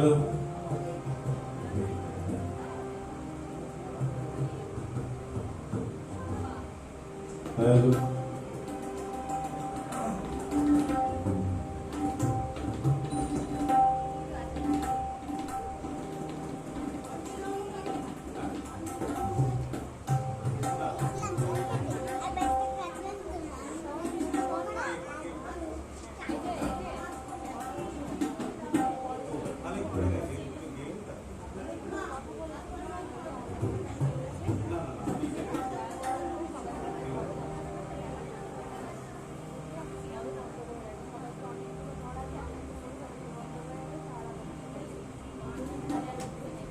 Hallelujah. Hallelujah.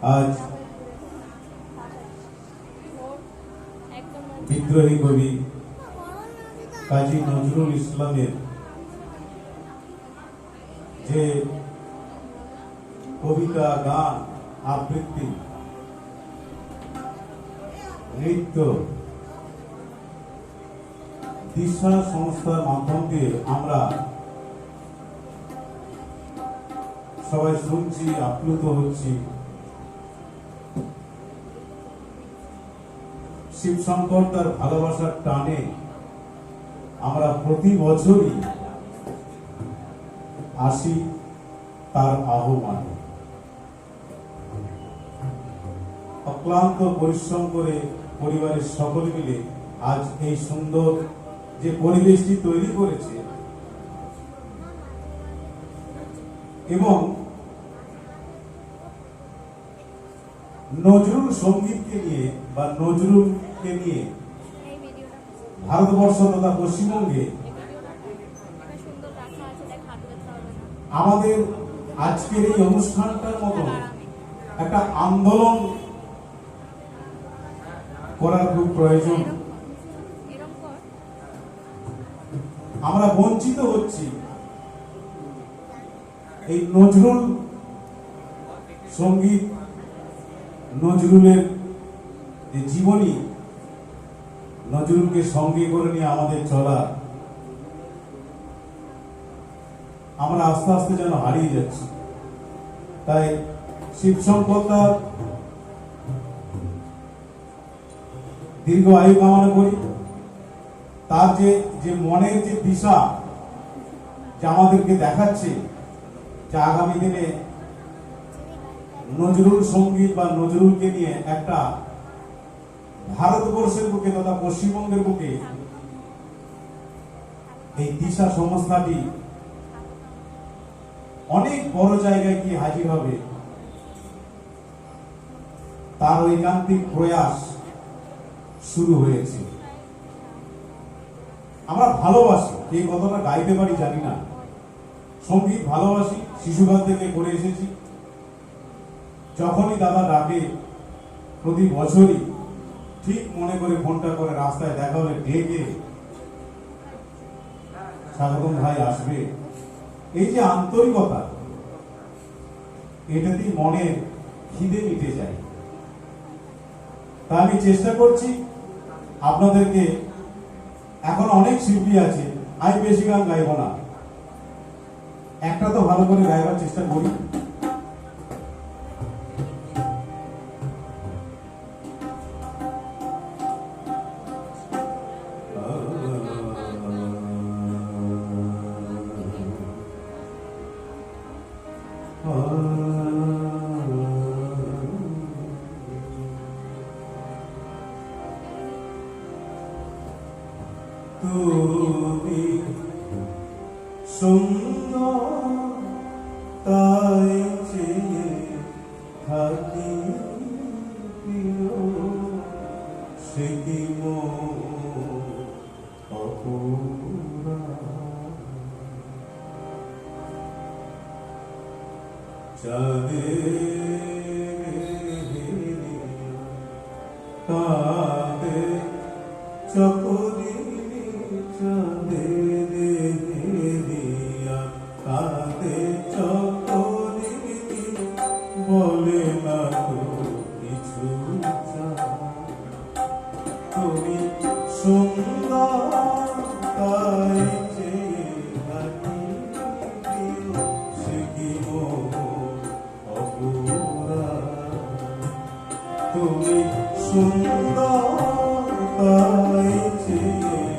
আজ বিদ্রোহী কবি কাজী নজরুল ইসলামের যে কবিতা, গান, আবৃত্তি, নৃত্য দিশা সংস্থার মাধ্যম দিয়ে আমরা সবাই শুনছি, আপ্লুত হচ্ছি। শিবশঙ্কর তার ভালোবাসার টানে আমরা প্রতি বছরই আসি তার আহ্বানে। অক্লান্ত পরিশ্রম করে পরিবারের সকলে মিলে আজ এই সুন্দর যে পরিবেশটি তৈরি করেছে এবং নজরুল সঙ্গীতকে নিয়ে বা নজরুলকে নিয়ে ভারতবর্ষ তথা পশ্চিমবঙ্গে আমাদের আজকের এই অনুষ্ঠানটার মতো একটা আন্দোলন করার খুব প্রয়োজন। আমরা বঞ্চিত হচ্ছি। এই নজরুল সংগীত নজরুলের যে জীবনী নজরুলকে সঙ্গে করে নিয়ে আমাদের চলা, আমরা আস্তে আস্তে যেন হারিয়ে যাচ্ছি। তাই শিব সম্পদার দীর্ঘ আয়ু কামনা করি। তার যে যে মনের যে দিশা যে আমাদেরকে দেখাচ্ছে, যে আগামী দিনে নজরুল সংগীত বা নজরুলকে নিয়ে একটা ভারতবর্ষের বুকে তথা পশ্চিমবঙ্গের বুকে এই দিশা সংস্থাটি অনেক বড় জায়গায় গিয়ে হাজির হবে। তার ঐকান্তিক প্রয়াস শুরু হয়েছে। আমরা ভালোবাসি, এই কথাটা গাইতে পারি, জানি না। সংগীত ভালোবাসি, শিশুকাল থেকে করে এসেছি। যখনই দাদা ডাকে প্রতি বছরই ঠিক মনে করে ফোনটা করে রাস্তায় দেখা হলে ডেকে স্বাগতম ভাই আসবে। এই যে আন্তরিকতা, এটাতেই মনের খিদে মিটে যায়। তা আমি চেষ্টা করছি, আপনাদেরকে এখন অনেক শিল্পী আছে, আমি বেশি গান গাইব না। একটা তো ভালো করে গাইবার চেষ্টা করি। তুমি সুন্দর তাই চেয়ে থাকি সে কি চাঁদের বলে না তো কিছু তুমি সুন্দর তাই তুমি সুন্দর তাই চেয়ে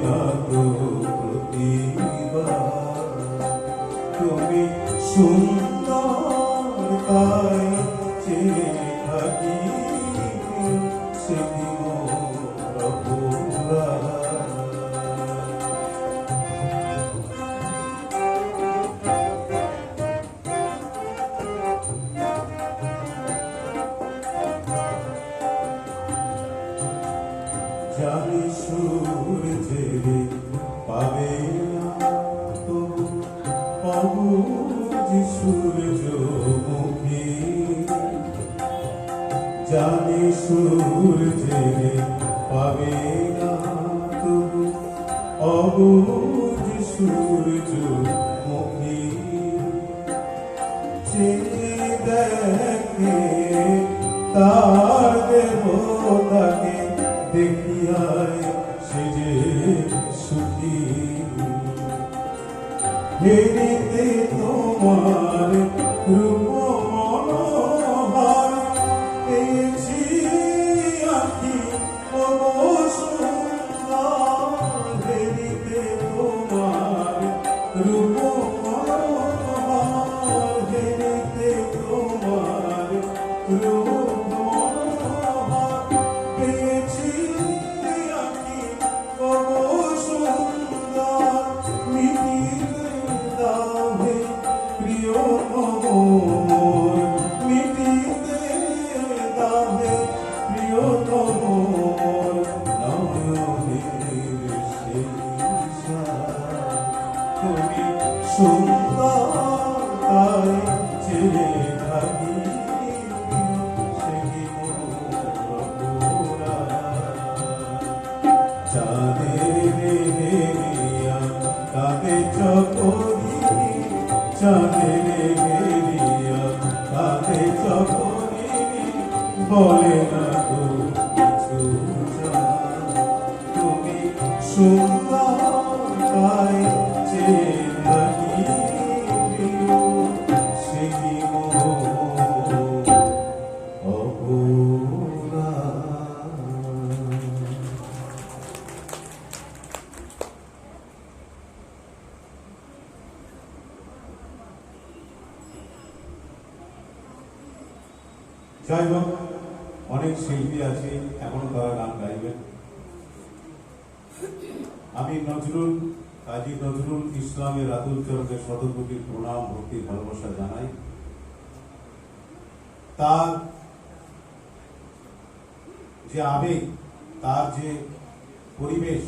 অবুঝ সূর্যমুখী জানি সুর ছেড়ে পাবে না তবু অবুঝ সূর্যমুখী চেয়ে দেখে তার দেবতাকে দেখিয়ায় সে যে সুখী। হেরিতে তোমার রূপ যাই হোক অনেক শিল্পী আছে এখনও তারা গান গাইবেন। আমি নজরুল কাজী নজরুল ইসলামের আতুল চরণকে শতকোটি প্রণাম, ভক্তি, ভালোবাসা জানাই। তার যে আবেগ, তার যে পরিবেশ,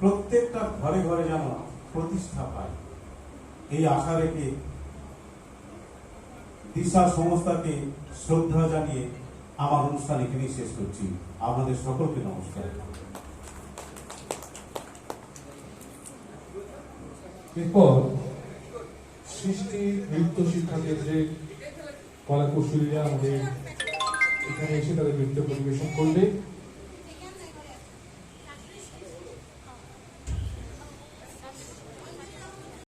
প্রত্যেকটা ঘরে ঘরে যেন প্রতিষ্ঠা পায়। এই আশা রেখে দিশা সংস্থাকে শ্রদ্ধা জানিয়ে আমার অনুষ্ঠান এখানেই শেষ করছি। আপনাদের সকলকে নমস্কার। এরপর সৃষ্টি নৃত্য শিক্ষা কেন্দ্রে কলা কৌশলীরা আমাদের এখানে এসে তাদের নৃত্য পরিবেশন করবে।